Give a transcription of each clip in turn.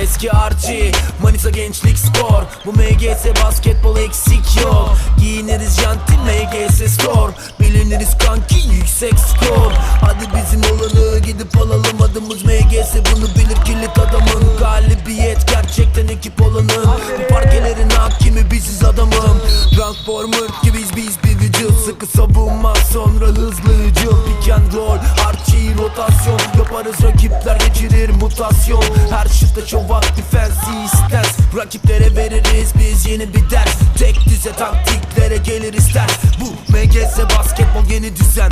Eski Archie, Manisa Gençlik Spor. Bu MGS basketbol eksik yok. Giyiniriz janti MGS Store Biliniriz kanki yüksek skor. Hadi bizim olanı gidip alalım adımız MGS Bunu bilir kilit adamın Transformer gibiyiz biz bir vücut Sıkı savunma sonra hızlı hücum Pick and roll Archie rotasyon. Yaparız rakipler geçirir mutasyon. Her şıkta çoğu defense stance. Rakiplere veririz biz yeni bir ders. Tek düze taktiklere geliriz ters. Bu MGS basketbol yeni düzen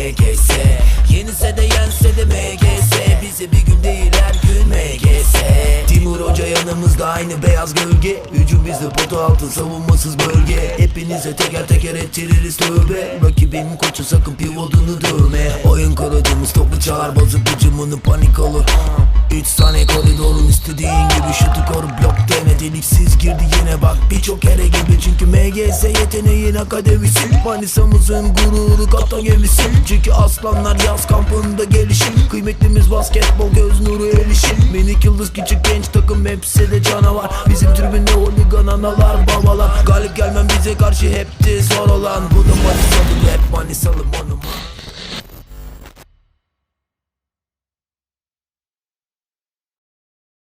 MGS Yenise de yense de MGS Bize bir gün değil her gün MGS Timur Hoca yanımızda aynı beyaz gölge. Hücum bizde potu altı savunmasız bölge. Hepinize teker teker ettiririz tövbe. Rakibin koçu sakın pivotunu dövme. Oyun kurucumuz topu çalar bozuk hücumunu panik olur. 3 saniye koridorun istediğin gibi şutu koru blok deme Deliksiz girdi yine bak birçok kere gibi Çünkü MGS yeteneğin akademisi. Manisa'mızın gururu kaptan gemisi. Çünkü aslanlar yaz kampında gelişim Kıymetlimiz basketbol göz nuru erişim Minik yıldız küçük genç takım hepsi de canavar. Bizim tribünde holigan analar babalar. Galip gelmem bize karşı hepti zor olan. Bu da monum